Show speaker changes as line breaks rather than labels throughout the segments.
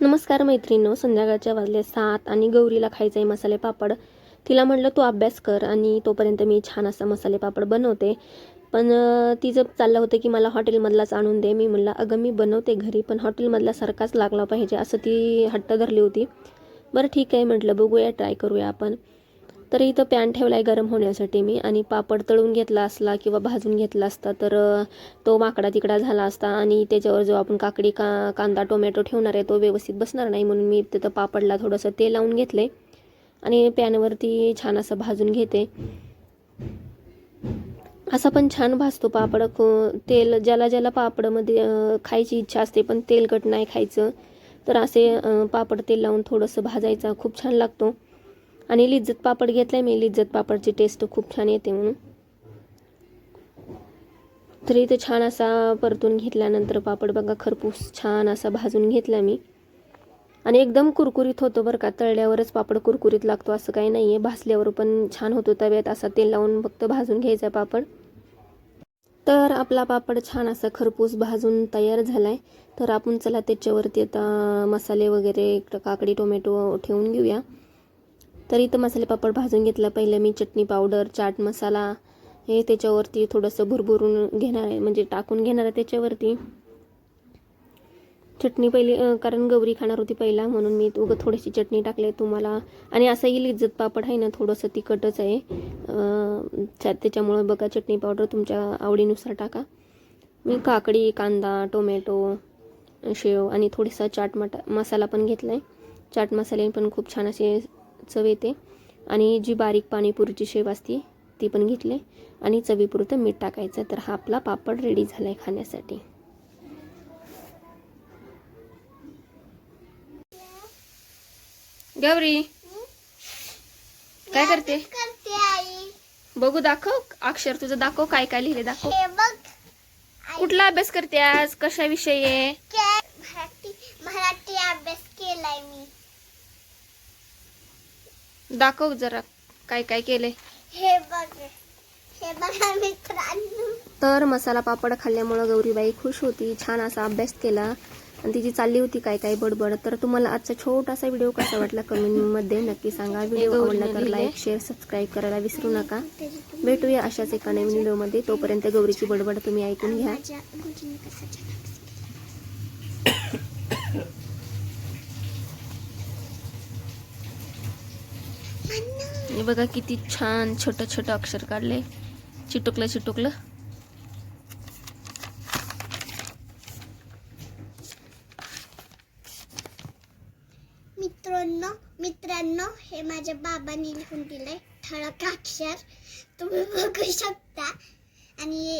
नमस्कार मैत्रिणीनो संध्याकाळच्या वाजले सात आणि गौरीला खायचं आहे मसाले पापड. तिला म्हटलं तू अभ्यास कर आणि तोपर्यंत मी छान असा मसाले पापड बनवते. पण तिचं चाललं होतं की मला हॉटेलमधलाच आणून दे. मी म्हणलं अगं मी बनवते घरी पण हॉटेलमधला सारखाच लागला पाहिजे असं ती हट्ट धरली होती. बरं ठीक आहे म्हटलं बघूया ट्राय करूया आपण. तर इथं पॅन ठेवला आहे गरम होण्यासाठी मी. आणि पापड तळून घेतला असला किंवा भाजून घेतला असता तर तो माकडा तिकडा झाला असता. आणि त्याच्यावर जो आपण काकडी का कांदा टोमॅटो ठेवणार आहे तो व्यवस्थित बसणार नाही. म्हणून मी तिथं पापडला थोडंसं तेल लावून घेतले. आणि पॅनवरती छान असं भाजून घेते. असा पण छान भाजतो पापड. तेल ज्याला ज्याला पापडमध्ये खायची इच्छा असते पण तेलकट नाही खायचं. तर असे पापड तेल लावून थोडंसं भाजायचा खूप छान लागतो. आणि लिज्जत पापड घेतलाय मी. लिज्जत पापडची टेस्ट खूप छान येते म्हणून. तर इथे छान असा परतून घेतल्यानंतर पापड बघा खरपूस छान असा भाजून घेतला मी. आणि एकदम कुरकुरीत होतो बरं का. तळल्यावरच पापड कुरकुरीत लागतो असं काही नाही आहे भासल्यावर पण छान होतो तव्यात असा तेल लावून फक्त भाजून घ्यायचा पापड. तर आपला पापड छान असा खरपूस भाजून तयार झाला आहे तर आपण चला त्याच्यावरती आता मसाले वगैरे काकडी टोमॅटो ठेवून घेऊया. तर इथं मसाले पापड भाजून घेतला. पहिलं मी चटणी पावडर चाट मसाला हे त्याच्यावरती थोडंसं भुरभुरून घेणार आहे. म्हणजे टाकून घेणार आहे त्याच्यावरती. चटणी पहिली कारण गौरी खाणार होती पहिला म्हणून मी उगं थोडीशी चटणी टाकले तुम्हाला. आणि असंही इज्जत पापड आहे ना थोडंसं तिखटच आहे. त्याच्यामुळं बघा चटणी पावडर तुमच्या आवडीनुसार टाका. मी काकडी कांदा टोमॅटो शेव आणि थोडासा चाट मटा मसाला पण घेतला आहे चाट मसाले पण खूप छान असे चव येते. आणि जी बारीक पाणीपुरीची शेव असते ती पण घेतली. आणि चवीपुरतं मीठ टाकायचं तर हा आपला पापड रेडी झाला आहे खाण्यासाठी. गौरी काय करते? बघू दाखव अक्षर तुझं दाखव काय काय लिहिले दाखव. कुठला अभ्यास करते आज? कशाविषयी
मराठी अभ्यास केलाय मी.
दाखव जरा काय काय केलंय.
हे बघ हे बघा मित्रांनो.
तर मसाला पापड खाल्ल्यामुळं गौरीबाई खुश होती छान असा अभ्यास केला. आणि तिची चालली होती काय काय बडबड. तर तुम्हाला आजचा छोटासा व्हिडिओ कसा वाटला कमेंटमध्ये नक्की सांगा. व्हिडिओ आवडला तर लाईक शेअर सबस्क्राईब करायला विसरू नका. भेटूया अशाच एका नवीन व्हिडिओमध्ये. तोपर्यंत गौरीची बडबड तुम्ही ऐकून घ्या
माझ्या गुरुजीने कसं जन्म
हे बघा किती छान छोटं छोटं अक्षर काढले. चिटुकलं चिटुकलं.
मित्रांनो मित्रांनो हे माझ्या बाबांनी लिहून दिलंय ठळक अक्षर. तुम्ही बघू शकता. आणि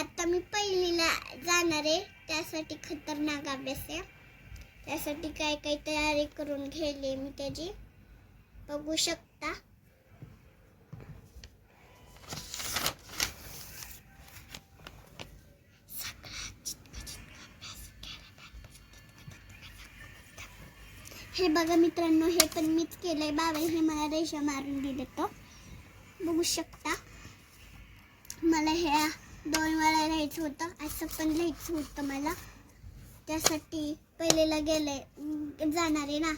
आता मी पहिलीला जाणार आहे. त्यासाठी खतरनाक अभ्यास आहे. त्यासाठी काय काय तयारी करून घेले मी त्याची. बघू शकता. हे बघा मित्रांनो हे पण मीच केलंय. बाबाई हे मला रेषा मारून दिले तो बघू शकता. मला ह्या दोन वेळा लिहायचं होतं. असं पण लिहायचं होतं मला. त्यासाठी पहिलेला गेले जाणार आहे ना.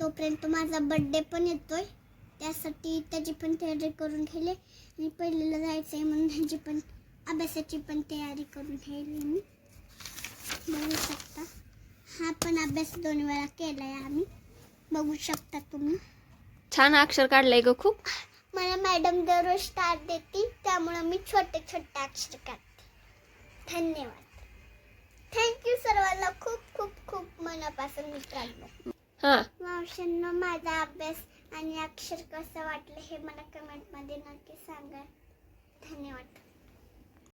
तोपर्यंत माझा बड्डे पण येतोय. त्यासाठी त्याची पण तयारी करून ठेवले. आणि पहिलेला जायचं आहे म्हणून ह्याची पण अभ्यासाची पण तयारी करून ठेवली मी. बघू शकता. हा पण अभ्यास दोन वेळा केलाय आम्ही. बघू शकता तुम्ही.
छान अक्षर काढलंय ग खूप.
मला मॅडम दररोज स्टार देतील त्यामुळे मी छोटे छोटे अक्षर काढते. धन्यवाद. थँक्यू सर्वांना खूप खूप खूप मनापासून मित्रांनो
हा.
मावशांना माझा अभ्यास आणि अक्षर कसं वाटलं हे मला कमेंटमध्ये नक्की सांगा. धन्यवाद.